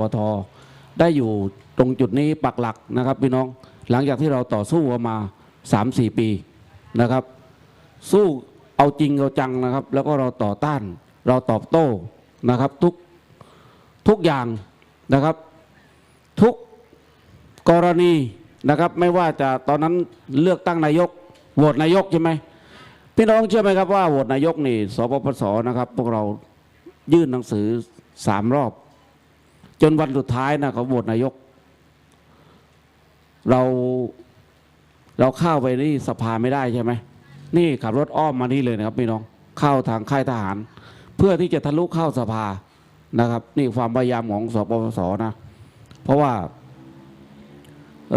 วทได้อยู่ตรงจุดนี้ปักหลักนะครับพี่น้องหลังจากที่เราต่อสู้มา 3-4 ปีนะครับ สู้เอาจริงเอาจังนะครับ แล้วก็เราต่อต้านเราตอบโต้นะครับทุกทุกอย่างนะครับ ทุกกรณีนะครับ ไม่ว่าจะตอนนั้นเลือกตั้งนายกโหวตนายกใช่ไหมพี่น้องเชื่อไหมครับว่าโหวตนายกนี่สปปสนะครับ พวกเรายื่นหนังสือสามรอบ จนวันสุดท้ายนะเขาโหวตนายก เราเราเข้าไปนี่สภาไม่ได้ใช่ไหมนี่ขับรถอ้อมมานี่เลยนะครับพี่น้องเข้าทางค่ายทหาร เพื่อที่จะทะลุเข้าสภานะครับ นี่ความพยายามของสปปสนะ เพราะว่า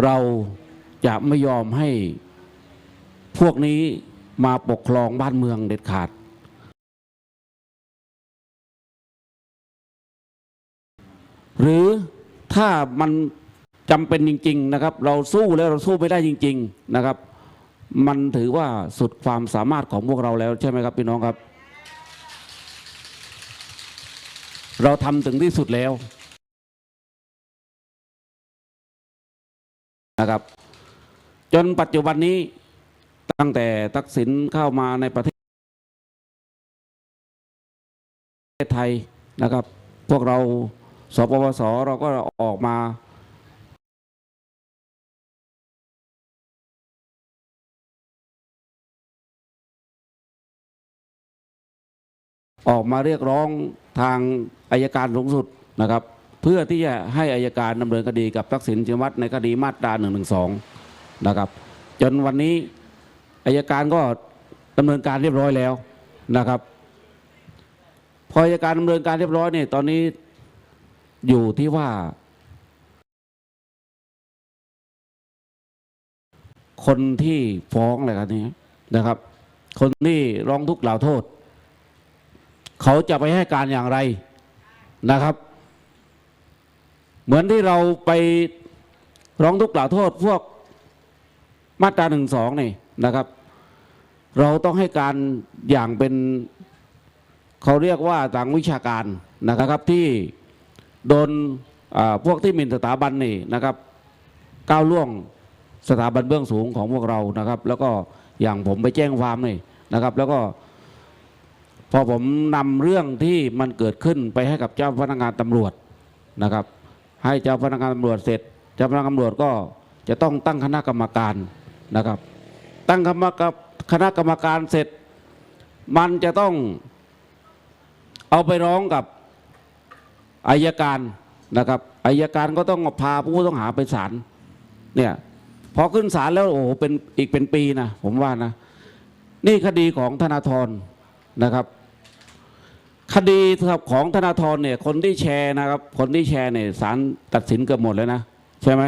เราจะไม่ยอมให้พวกนี้มาปกครองบ้านเมืองเด็ดขาด หรือถ้ามันจำเป็นจริง ๆ นะครับ เราสู้แล้วเราสู้ไม่ได้จริง ๆนะครับ มันถือว่าสุดความสามารถของพวกเราแล้วใช่ไหมครับพี่น้องครับ เราทำถึงที่สุดแล้วนะครับ จนปัจจุบันนี้ตั้งแต่ทักษิณเข้ามาในประเทศไทยนะครับ พวกเรา สปปสเราก็ออกมาออกมาเรียกร้องทางอายการสูงสุดนะครับ เพื่อที่จะให้อายการดำเนินคดีกับทักษิณชินวัตรในคดีมาตรา1นึนะครับ จนวันนี้อายการก็ดำเนินการเรียบร้อยแล้วนะครับ พออายการดำเนินการเรียบร้อยเนี่ยตอนนี้ อยู่ที่ว่า คนที่ฟ้องอะไรกันนี้นะครับ คนที่ร้องทุกข์กล่าวโทษ เขาจะไปให้การอย่างไรนะครับ เหมือนที่เราไปร้องทุกข์กล่าวโทษ พวกมาตราหนึ่งสองนี่นะครับ เราต้องให้การอย่างเป็น เขาเรียกว่าทางวิชาการนะครับที่ โดนพวกที่หมิ่นสถาบันนี่นะครับก้าวล่วงสถาบันเบื้องสูงของพวกเรานะครับ แล้วก็อย่างผมไปแจ้งความนี่นะครับ แล้วก็พอผมนำเรื่องที่มันเกิดขึ้นไปให้กับเจ้าพนักงานตำรวจนะครับ ให้เจ้าพนักงานตำรวจเสร็จ เจ้าพนักงานตำรวจก็จะต้องตั้งคณะกรรมการนะครับ ตั้งคณะกรรคณะกรรมการเสร็จ มันจะต้องเอาไปร้องกับ อายการนะครับอายการก็ต้องพาผู้ต้องหาไปศาลเนี่ยพอขึ้นศาลแล้วโอ้โหเป็นอีกเป็นปีนะผมว่านะ นี่คดีของธนาธรนะครับ คดีของธนาธรเนี่ยคนที่แชร์นะครับ คนที่แชร์เนี่ยศาลตัดสินเกือบหมดแล้วนะใช่ไหม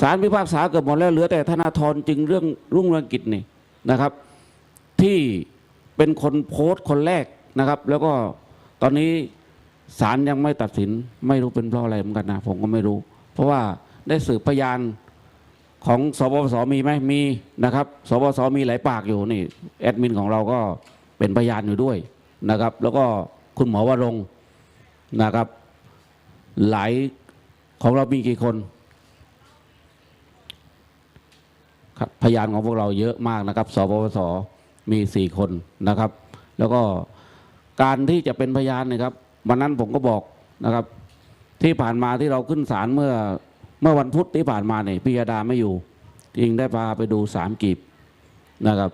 ศาลพิพากษาเกือบหมดแล้วเหลือแต่ธนาธรจึงเรื่องรุ่งเรืองกิจนี่นะครับ ที่เป็นคนโพสต์คนแรกนะครับ แล้วก็ตอนนี้ ศาลยังไม่ตัดสินไม่รู้เป็นเพราะอะไรเหมือนกันนะผมก็ไม่รู้ เพราะว่าได้สืบพยานของสปปสมีไหมมีนะครับสปปสมีหลายปากอยู่นี่แอดมินของเราก็เป็นพยานอยู่ด้วยนะครับ แล้วก็คุณหมอวรงนะครับ หลายของเรามีกี่คนครับพยานของพวกเราเยอะมากนะครับสปปสมีสี่คนนะครับ แล้วก็การที่จะเป็นพยานนะครับ วันนั้นผมก็บอกนะครับ ที่ผ่านมาที่เราขึ้นศาลเมื่อเมื่อวันพุธที่ผ่านมาเนี่ยพิยดาไม่อยู่จริงได้พาไปดูสามกีบนะครับ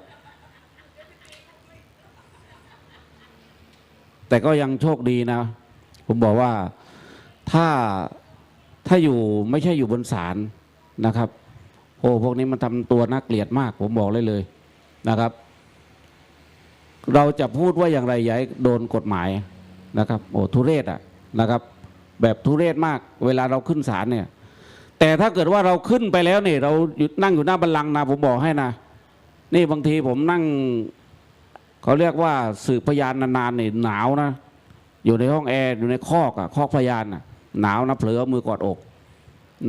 แต่ก็ยังโชคดีนะ ผมบอกว่าถ้าถ้าอยู่ไม่ใช่อยู่บนศาลนะครับโอ้พวกนี้มันทำตัวน่าเกลียดมาก ผมบอกเลยเลยนะครับ เราจะพูดว่าอย่างไรย่าให้โดนกฎหมาย นะครับโอ้ทุเรศอะนะครับ แบบทุเรศมากเวลาเราขึ้นศาลเนี่ย แต่ถ้าเกิดว่าเราขึ้นไปแล้วเนี่ยเราหยุดนั่งอยู่หน้าบัลลังก์นะผมบอกให้นะ นี่บางทีผมนั่งเขาเรียกว่าสืบพยานนานๆเนี่ยหนาวนะ อยู่ในห้องแอร์อยู่ในคอกอะคอกพยานอะหนาวนะเผลอมือกอดอก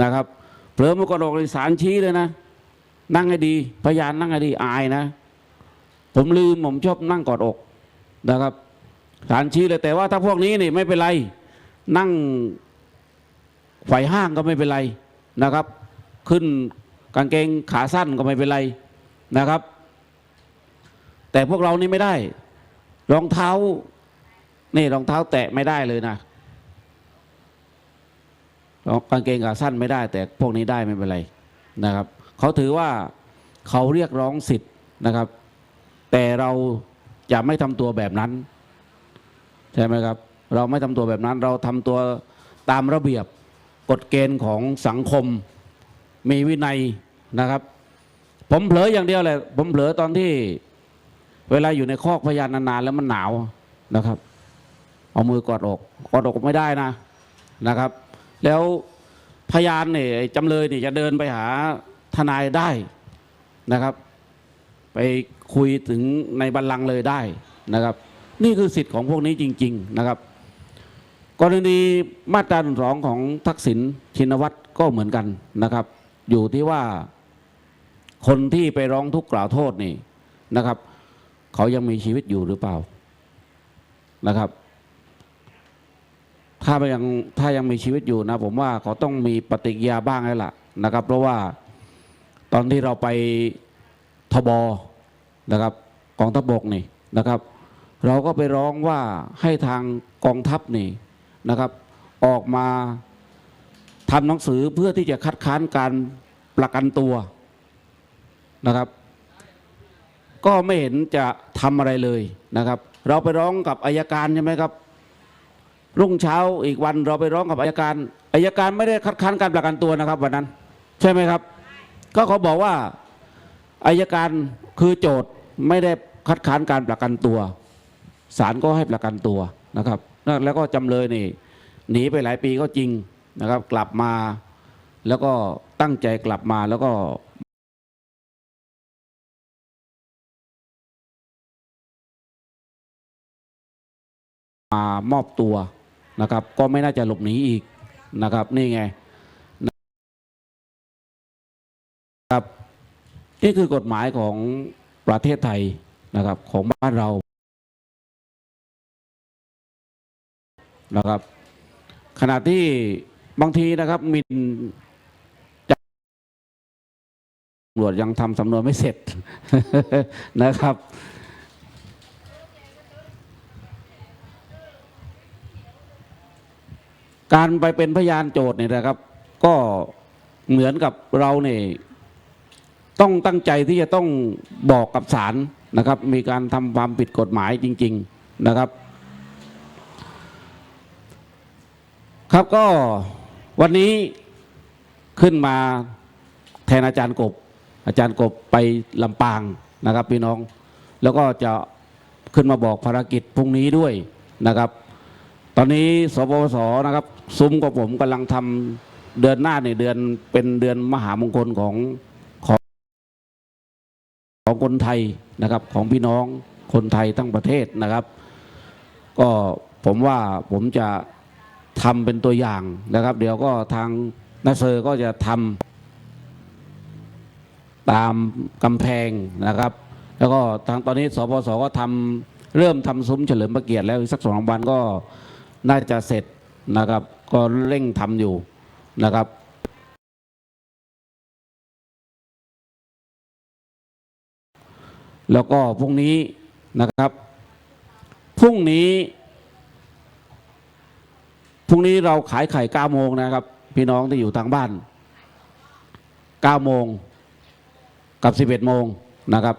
นะครับเผลอมือกอดอกในสารชี้เลยนะ นั่งให้ดี พยานนั่งให้ดีอายนะ ผมลืมผมชอบนั่งกอดอกนะครับ สารชี้เลยแต่ว่าถ้าพวกนี้นี่ไม่เป็นไร นั่งไฟห้างก็ไม่เป็นไรนะครับ ขึ้นกางเกงขาสั้นก็ไม่เป็นไรนะครับ แต่พวกเรานี่ไม่ได้ รองเท้านี่รองเท้าแตะไม่ได้เลยนะกางเกงขาสั้นไม่ได้ แต่พวกนี้ได้ไม่เป็นไรนะครับ เขาถือว่าเขาเรียกร้องสิทธิ์นะครับ แต่เราจะไม่ทำตัวแบบนั้น ใช่ไหมครับ เราไม่ทำตัวแบบนั้น เราทำตัวตามระเบียบกฎเกณฑ์ของสังคมมีวินัยนะครับ ผมเผลออย่างเดียวเลยผมเผลอตอนที่เวลาอยู่ในคอกพยานนานๆแล้วมันหนาวนะครับ เอามือกอดอกกอดอกไม่ได้นะนะครับ แล้วพยานเนี่ยจำเลยเนี่ยจะเดินไปหาทนายได้นะครับ ไปคุยถึงในบัลลังก์เลยได้นะครับ นี่คือสิทธิ์ของพวกนี้จริง ๆ นะครับ กรณีมาตราสองของทักษิณชินวัตรก็เหมือนกันนะครับ อยู่ที่ว่าคนที่ไปร้องทุกข์กล่าวโทษนี่นะครับ เขายังมีชีวิตอยู่หรือเปล่านะครับ ถ้ายังถ้ายังมีชีวิตอยู่นะ ผมว่าเขาต้องมีปฏิกิริยาบ้างแล้วล่ะนะครับ เพราะว่าตอนที่เราไปทบนะครับกองทัพบกนี่นะครับ เราก็ไปร้องว่าให้ทางกองทัพนี่นะครับ ออกมาทำหนังสือเพื่อที่จะคัดค้านการประกันตัวนะครับ ก็ไม่เห็นจะทำอะไรเลยนะครับ เราไปร้องกับอายการใช่ไหมครับ รุ่งเช้าอีกวันเราไปร้องกับอายการอายการไม่ได้คัดค้านการประกันตัวนะครับวันนั้น ใช่ไหมครับ ก็เขาบอกว่าอายการคือโจทย์ไม่ได้คัดค้านการประกันตัว ศาลก็ให้ประกันตัวนะครับแล้วก็จำเลยนี่หนีไปหลายปีก็จริงนะครับ กลับมาแล้วก็ตั้งใจกลับมาแล้วก็มามอบตัวนะครับ ก็ไม่น่าจะหลบหนีอีกนะครับ นี่ไงนะครับนี่คือกฎหมายของประเทศไทยนะครับของบ้านเรา นะครับ ขณะที่บางทีนะครับมินตำรวจยังทำสำนวนไม่เสร็จนะครับ การไปเป็นพยานโจทย์เนี่ยนะครับ ก็เหมือนกับเราเนี่ยต้องตั้งใจที่จะต้องบอกกับศาลนะครับ มีการทำความผิดกฎหมายจริง ๆนะครับ ครับก็วันนี้ขึ้นมาแทนอาจารย์กบ อาจารย์กบไปลำปางนะครับพี่น้อง แล้วก็จะขึ้นมาบอกภารกิจพรุ่งนี้ด้วยนะครับ ตอนนี้สปสนะครับ ซุ้มกับผมกำลังทำเดือนหน้าในเดือนเป็นเดือนมหามงคลของของของคนไทยนะครับ ของพี่น้องคนไทยทั้งประเทศนะครับ ก็ผมว่าผมจะ ทำเป็นตัวอย่างนะครับ เดี๋ยวก็ทางนาเซอร์ก็จะทำตามกำแพงนะครับ แล้วก็ทางตอนนี้สปสก็ทำเริ่มทำซุ้มเฉลิมพระเกียรติแล้วสักสองสามวันก็น่าจะเสร็จนะครับ ก็เร่งทำอยู่นะครับแล้วก็พรุ่งนี้นะครับ พรุ่งนี้ พรุ่งนี้เราขายไข่9โมงนะครับ พี่น้องที่อยู่ทางบ้าน9โมงกับ11โมงนะครับ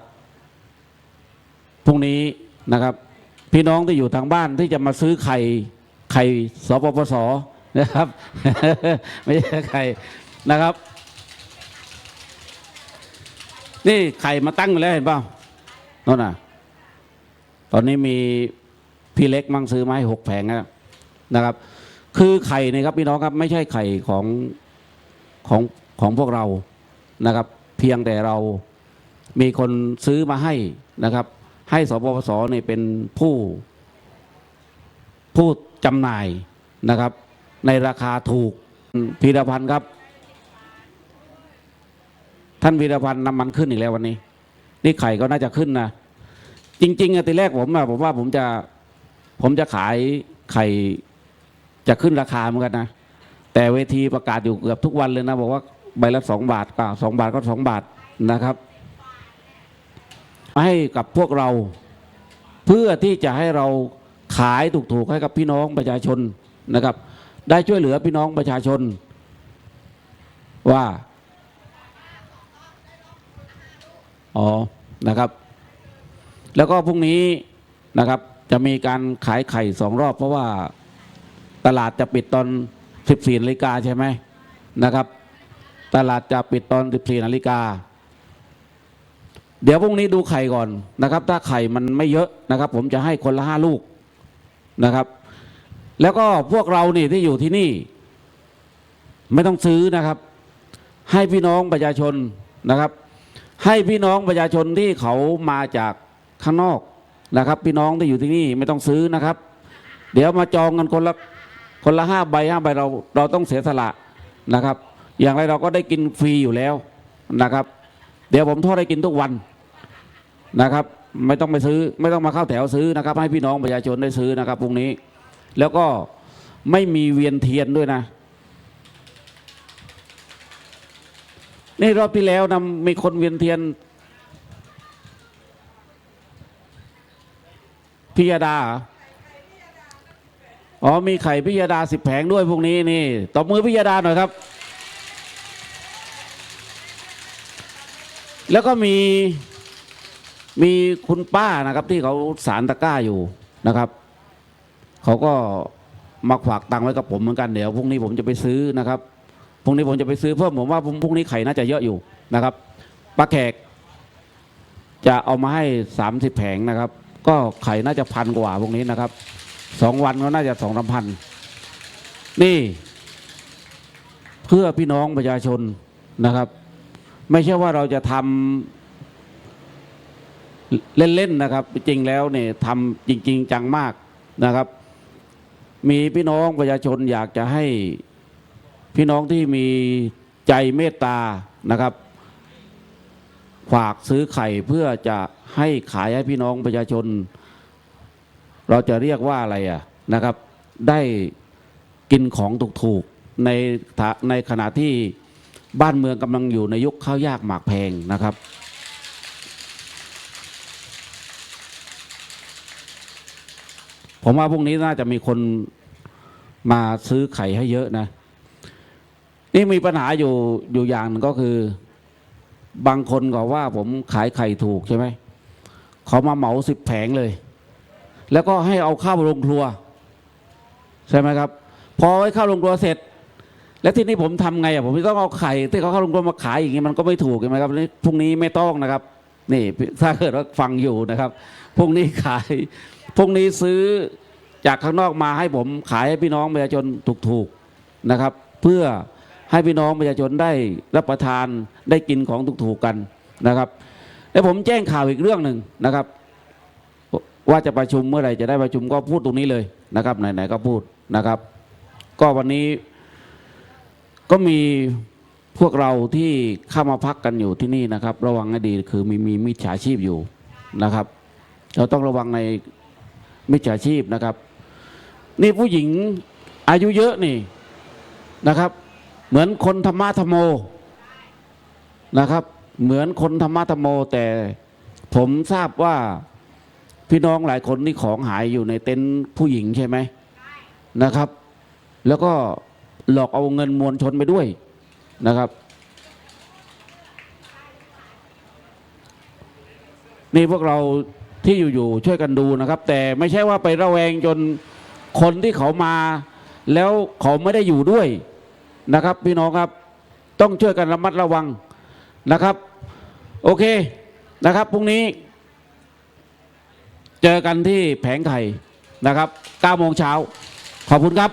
พรุ่งนี้นะครับ พี่น้องที่อยู่ทางบ้านที่จะมาซื้อไข่ไข่สปปสนะครับ ไม่ใช่ไข่นะครับ นี่ไข่มาตั้งอยู่แล้วเห็นเปล่าโน่นน่ะ ตอนนี้มีพี่เล็กมั่งซื้อมาให้หกแผงนะครับ คือไข่นี่ยครับพี่น้องครับไม่ใช่ไข่ของของของพวกเรานะครับ เพียงแต่เรามีคนซื้อมาให้นะครับ ให้สปปสเนี่ยเป็นผู้ผู้จำหน่ายนะครับ ในราคาถูกพีรพันธ์ครับ ท่านพีรพันธ์น้ำมันขึ้นอีกแล้ววันนี้ นี่ไข่ก็น่าจะขึ้นนะจริงๆอะทีแรกผมอะผมว่าผมจะผมจะขายไข่ จะขึ้นราคาเหมือนกันนะ แต่เวทีประกาศอยู่เกือบทุกวันเลยนะ บอกว่าใบละสองบาทก็สองบาทก็สองบาทนะครับ ให้กับพวกเราเพื่อที่จะให้เราขายถูกๆให้กับพี่น้องประชาชนนะครับ ได้ช่วยเหลือพี่น้องประชาชน ว่าอ๋อนะครับ แล้วก็พรุ่งนี้นะครับจะมีการขายไข่สองรอบเพราะว่า ตลาดจะปิดตอน 14นาฬิกาใช่ไหมนะครับ ตลาดจะปิดตอน 14นาฬิกาเดี๋ยวพรุ่งนี้ดูไข่ก่อนนะครับ ถ้าไข่มันไม่เยอะนะครับ ผมจะให้คนละห้าลูกนะครับ แล้วก็พวกเรานี่ที่อยู่ที่นี่ ไม่ต้องซื้อนะครับ ให้พี่น้องประชาชนนะครับ ให้พี่น้องประชาชนที่เขามาจากข้างนอกนะครับ พี่น้องที่อยู่ที่นี่ไม่ต้องซื้อนะครับ เดี๋ยวมาจองกันคนละ คนละห้าใบห้าใบเราเราต้องเสียสละนะครับ อย่างไรเราก็ได้กินฟรีอยู่แล้วนะครับ เดี๋ยวผมทอดให้กินทุกวันนะครับ ไม่ต้องไปซื้อไม่ต้องมาเข้าแถวซื้อนะครับ ให้พี่น้องประชาชนได้ซื้อนะครับพรุ่งนี้ แล้วก็ไม่มีเวียนเทียนด้วยนะนี่รอบที่แล้วนะมีคนเวียนเทียนพิยดาเหรอ อ๋อมีไข่พิยดาสิบแผงด้วยพวกนี้นี่ตบมือพิยดาหน่อยครับ แล้วก็มีมีคุณป้านะครับ ที่เขาสารตะก้าอยู่นะครับเขาก็มาฝากตังไว้กับผมเหมือนกันเดี๋ยวพรุ่งนี้ผมจะไปซื้อนะครับพรุ่งนี้ผมจะไปซื้อเพิ่มผมว่าพรุ่งพรุ่งนี้ไข่น่าจะเยอะอยู่นะครับป้าแขก จะเอามาให้สามสิบแผงนะครับ ก็ไข่น่าจะพันกว่าพวกนี้นะครับ สองวันก็น่าจะสองสามพันนี่ เพื่อพี่น้องประชาชนนะครับ ไม่ใช่ว่าเราจะทำเล่นๆนะครับ จริงๆแล้วเนี่ยทำจริง ๆ จังมากนะครับ มีพี่น้องประชาชนอยากจะให้พี่น้องที่มีใจเมตตานะครับ ฝากซื้อไข่เพื่อจะให้ขายให้พี่น้องประชาชน เราจะเรียกว่าอะไรอะนะครับ ได้กินของถูกๆในในขณะที่บ้านเมืองกำลังอยู่ในยุคข้าวยากหมากแพงนะครับ ผมว่าพรุ่งนี้น่าจะมีคนมาซื้อไข่ให้เยอะนะ นี่มีปัญหาอยู่อยู่อย่างหนึงก็คือ บางคนก็ว่าผมขายไข่ถูกใช่ไหมเขามาเหมาสิบแผงเลย แล้วก็ให้เอาข้าวลงครัว ใช่ไหมครับ พอไว้ข้าวลงครัวเสร็จ แล้วที่นี่ผมทำไงอะผมต้องเอาไข่ที่เขาเข้าลงครัวมาขายอย่างงี้มันก็ไม่ถูกใช่ไหมครับนี่พรุ่งนี้ไม่ต้องนะครับ นี่ถ้าเกิดว่าฟังอยู่นะครับพรุ่งนี้ขายพรุ่งนี้ซื้อจากข้างนอกมาให้ผมขายให้พี่น้องประชาชนถูกๆนะครับ เพื่อให้พี่น้องประชาชนได้รับประทานได้กินของถูกๆกันนะครับ แล้วผมแจ้งข่าวอีกเรื่องหนึ่งนะครับ ว่าจะประชุมเมื่อไหร่จะได้ประชุมก็พูดตรงนี้เลยนะครับไหนๆก็พูดนะครับ ก็วันนี้ก็มีพวกเราที่เข้ามาพักกันอยู่ที่นี่นะครับ ระวังให้ดีคือมีมีมิจฉาชีพอยู่นะครับ เราต้องระวังในมิจฉาชีพนะครับ นี่ผู้หญิงอายุเยอะนี่นะครับ เหมือนคนธรรมะธรรมโมนะครับ เหมือนคนธรรมะธรรมโม แต่ผมทราบว่า พี่น้องหลายคนนี่ของหายอยู่ในเต็นท์ผู้หญิงใช่ไหมนะครับ แล้วก็หลอกเอาเงินมวลชนไปด้วยนะครับนี่พวกเราที่อยู่ๆช่วยกันดูนะครับ แต่ไม่ใช่ว่าไประแวงจนคนที่เขามา แล้วเขาไม่ได้อยู่ด้วยนะครับ พี่น้องครับต้องช่วยกันระมัดระวังนะครับ โอเคนะครับพรุ่งนี้ เจอกันที่แผงไข่นะครับ9โมงเช้าขอบคุณครับ